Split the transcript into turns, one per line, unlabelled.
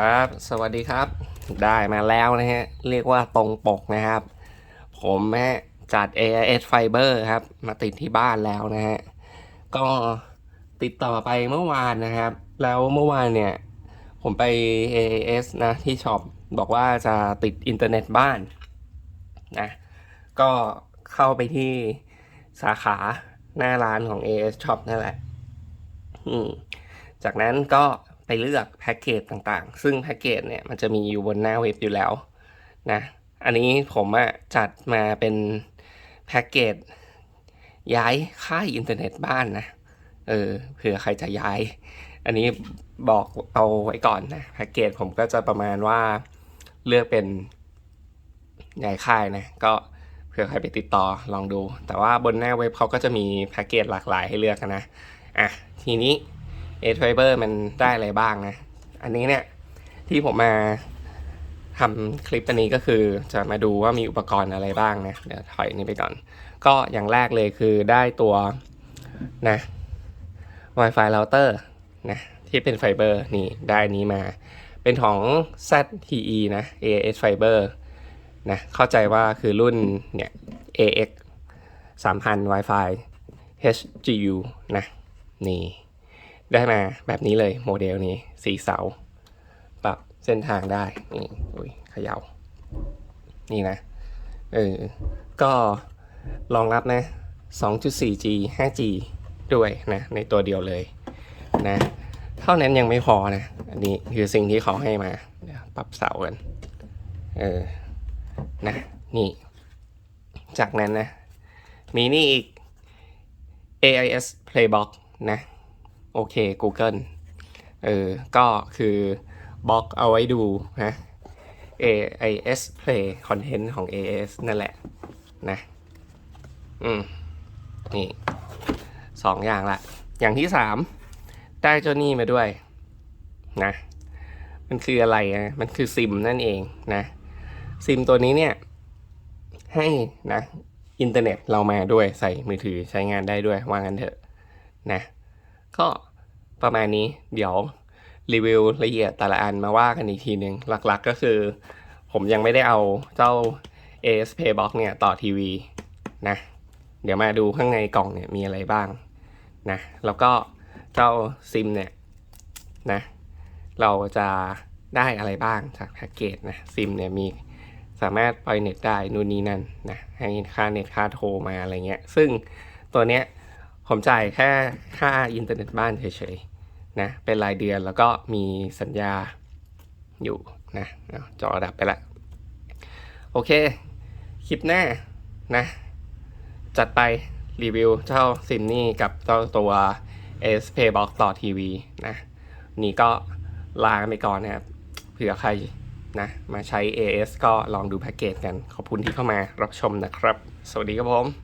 ครับ สวัสดีครับ ได้มาแล้วนะฮะ เรียกว่าตรงปกนะครับ ผมแม่จัด AIS Fiber ครับ มาติดที่บ้านแล้วนะฮะ ก็ติดต่อไปเมื่อวานนะครับ แล้วเมื่อวานเนี่ย ผมไป AIS นะที่ช็อปบอกว่าจะติดอินเทอร์เน็ตบ้านนะก็เข้าไปที่สาขาหน้าร้านของ AIS Shop นั่นแหละจากนั้นก็ ไปเลือกแพ็กเกจต่างๆ ซึ่งแพ็กเกจเนี่ยมันจะมีอยู่บนหน้าเว็บอยู่แล้วนะ อันนี้ผมอะจัดมาเป็นแพ็กเกจย้ายค่ายอินเทอร์เน็ตบ้านนะ เออเผื่อใครจะย้าย อันนี้บอกเอาไว้ก่อนนะแพ็กเกจผมก็จะประมาณว่าเลือกเป็นย้ายค่ายนะ ก็เผื่อใครไปติดต่อลองดู แต่ว่าบนหน้าเว็บเขาก็จะมีแพ็กเกจหลากหลายให้เลือกนะ อะทีนี้ เอทไฟเบอร์มันได้อะไรบ้างนะ อันนี้เนี่ยที่ผมมาทำคลิปอันนี้ก็คือจะมาดูว่ามีอุปกรณ์อะไรบ้างนะ เดี๋ยวถอยนี้ไปก่อน ก็อย่างแรกเลยคือได้ตัวนะ Wi-Fi router นะที่เป็นไฟเบอร์นี่ได้นนี้มา เป็นของ ZTE นะ AS Fiber นะเข้าใจว่าคือรุ่นเนี่ย AX 3000 Wi-Fi HGU นะนี่ ได้มาแบบนี้เลยโมเดลนี้สีเสา ปรับเส้นทางได้ นี่อุ้ยเขยา่านี่นะ เออ ก็รองรับนะ 2.4G 5G ด้วยนะ ในตัวเดียวเลยนะ เท่านั้นยังไม่พอนะ อันนี้คือสิ่งที่เขาให้มา ปรับเสากัน เออ นะ นี่ จากนั้นนะ มีนี่อีก AIS Playbox นะ โอเค Google เออ ก็คือบล็อกเอาไว้ดูนะ AIS Play Content ของ AIS นั่นแหละนะ อืม นี่สองอย่างละ อย่างที่สามได้เจ้านี่มาด้วยนะ มันคืออะไรนะมันคือซิมนั่นเองนะ ซิมตัวนี้เนี่ย ให้นะ อินเทอร์เน็ตเรามาด้วยใส่มือถือใช้งานได้ด้วยว่างั้นเถอะนะ ก็ประมาณนี้เดี๋ยวรีวิวละเอียดแต่ละอันมาว่ากันอีกทีหนึ่งหลักๆก็คือ ผมยังไม่ได้เอาเจ้า AS Playbox เนี่ยต่อทีวีนะ เดี๋ยวมาดูข้างในกล่องเนี่ยมีอะไรบ้างนะแล้วก็เจ้าซิมเนี่ยนะเราจะได้อะไรบ้างจากแพ็กเกจนะซิมเนี่ยมีสามารถปล่อยเน็ตได้นู่นนี่นั่นนะให้ค่าเน็ตค่าโทรมาอะไรเงี้ย ซึ่งตัวเนี้ย ผมจ่ายแค่ค่าอินเทอร์เน็ตบ้านเฉยๆนะเป็นรายเดือนแล้วก็มีสัญญาอยู่นะเอาจอดับไปละ โอเค คลิปหน้านะ จัดไปรีวิวเจ้าซิมนี่กับเจ้าตัว s p Box ต่อทีวีนะ นี่ก็ลาไปก่อนนะครับ เผื่อใครนะ มาใช้ AS ก็ลองดูแพ็กเกจกัน ขอบคุณที่เข้ามารับชมนะครับ สวัสดีครับผม